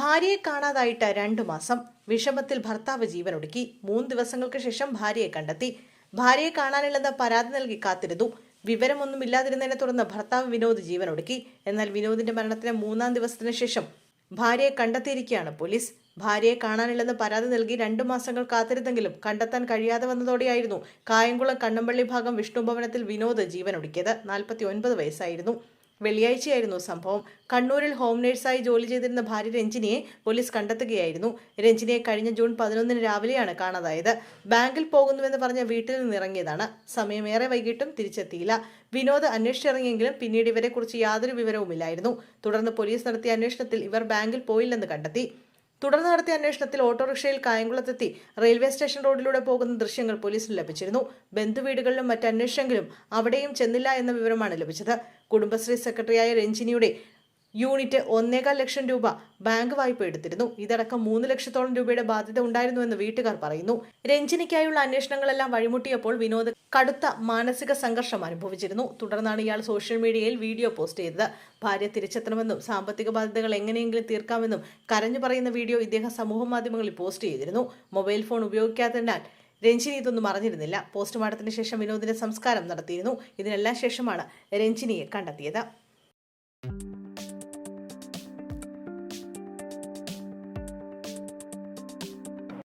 ഭാര്യയെ കാണാതായിട്ട് രണ്ടു മാസം വിഷമത്തിൽ ഭർത്താവ് ജീവനൊടുക്കി മൂന്ന് ദിവസങ്ങൾക്ക് ശേഷം ഭാര്യയെ കണ്ടെത്തി. ഭാര്യയെ കാണാനില്ലെന്ന പരാതി നൽകി കാത്തിരുന്നു. വിവരമൊന്നും ഇല്ലാതിരുന്നതിനെ തുടർന്ന് ഭർത്താവ് വിനോദ് ജീവനൊടുക്കി എന്നാൽ വിനോദിന്റെ മരണത്തിന് മൂന്നാം ദിവസത്തിന് ശേഷം ഭാര്യയെ കണ്ടെത്തിയിരിക്കുകയാണ് പോലീസ്. ഭാര്യയെ കാണാനില്ലെന്ന് പരാതി നൽകി രണ്ടു മാസങ്ങൾ കാത്തിരുന്നെങ്കിലും കണ്ടെത്താൻ കഴിയാതെ വന്നതോടെയായിരുന്നു കായംകുളം കണ്ണമ്പള്ളി ഭാഗം വിഷ്ണുഭവനത്തിൽ വിനോദ് ജീവനൊടുക്കിയത് നാൽപ്പത്തി ഒൻപത് വയസ്സായിരുന്നു. വെള്ളിയാഴ്ചയായിരുന്നു സംഭവം. കണ്ണൂരിൽ ഹോം നേഴ്സായി ജോലി ചെയ്തിരുന്ന ഭാര്യ രഞ്ജിനിയെ പോലീസ് കണ്ടെത്തുകയായിരുന്നു. രഞ്ജിനിയെ കഴിഞ്ഞ ജൂൺ പതിനൊന്നിന് രാവിലെയാണ് കാണാതായത്. ബാങ്കിൽ പോകുന്നുവെന്ന് പറഞ്ഞ വീട്ടിൽ നിന്നിറങ്ങിയതാണ് സമയമേറെ വൈകിട്ടും തിരിച്ചെത്തിയില്ല. വിനോദ് അന്വേഷിച്ചിറങ്ങിയെങ്കിലും പിന്നീട് ഇവരെക്കുറിച്ച് യാതൊരു വിവരവുമില്ലായിരുന്നു. തുടർന്ന് പോലീസ് നടത്തിയ അന്വേഷണത്തിൽ ഇവർ ബാങ്കിൽ പോയില്ലെന്ന് കണ്ടെത്തി. തുടർന്ന് നടത്തിയ അന്വേഷണത്തിൽ ഓട്ടോറിക്ഷയിൽ കായംകുളത്തെത്തി റെയിൽവേ സ്റ്റേഷൻ റോഡിലൂടെ പോകുന്ന ദൃശ്യങ്ങൾ പോലീസിന് ലഭിച്ചിരുന്നു. ബന്ധുവീടുകളിലും മറ്റ് അന്വേഷണങ്ങളും അവിടെയും ചെന്നില്ല എന്ന വിവരമാണ് ലഭിച്ചത്. കുടുംബശ്രീ സെക്രട്ടറിയായ രഞ്ജിനിയുടെ യൂണിറ്റ് ഒന്നേകാൽ ലക്ഷം രൂപ ബാങ്ക് വായ്പ എടുത്തിരുന്നു. ഇതടക്കം മൂന്ന് ലക്ഷത്തോളം രൂപയുടെ ബാധ്യത ഉണ്ടായിരുന്നുവെന്ന് വീട്ടുകാർ പറയുന്നു. രഞ്ജിനിക്കായുള്ള അന്വേഷണങ്ങളെല്ലാം വഴിമുട്ടിയപ്പോൾ വിനോദ് കടുത്ത മാനസിക സംഘർഷം അനുഭവിച്ചിരുന്നു. തുടർന്നാണ് ഇയാൾ സോഷ്യൽ മീഡിയയിൽ വീഡിയോ പോസ്റ്റ് ചെയ്തത്. ഭാര്യ തിരിച്ചെത്തണമെന്നും സാമ്പത്തിക ബാധ്യതകൾ എങ്ങനെയെങ്കിലും തീർക്കാമെന്നും കരഞ്ഞു പറയുന്ന വീഡിയോ ഇദ്ദേഹം സമൂഹ മാധ്യമങ്ങളിൽ പോസ്റ്റ് ചെയ്തിരുന്നു. മൊബൈൽ ഫോൺ ഉപയോഗിക്കാത്തതിനാൽ രഞ്ജിനി ഇതൊന്നും അറിഞ്ഞിരുന്നില്ല. പോസ്റ്റ്മോർട്ടത്തിന് ശേഷം വിനോദിന്റെ സംസ്കാരം നടത്തിയിരുന്നു. ഇതിനെല്ലാം ശേഷമാണ് രഞ്ജിനിയെ കണ്ടെത്തിയത്.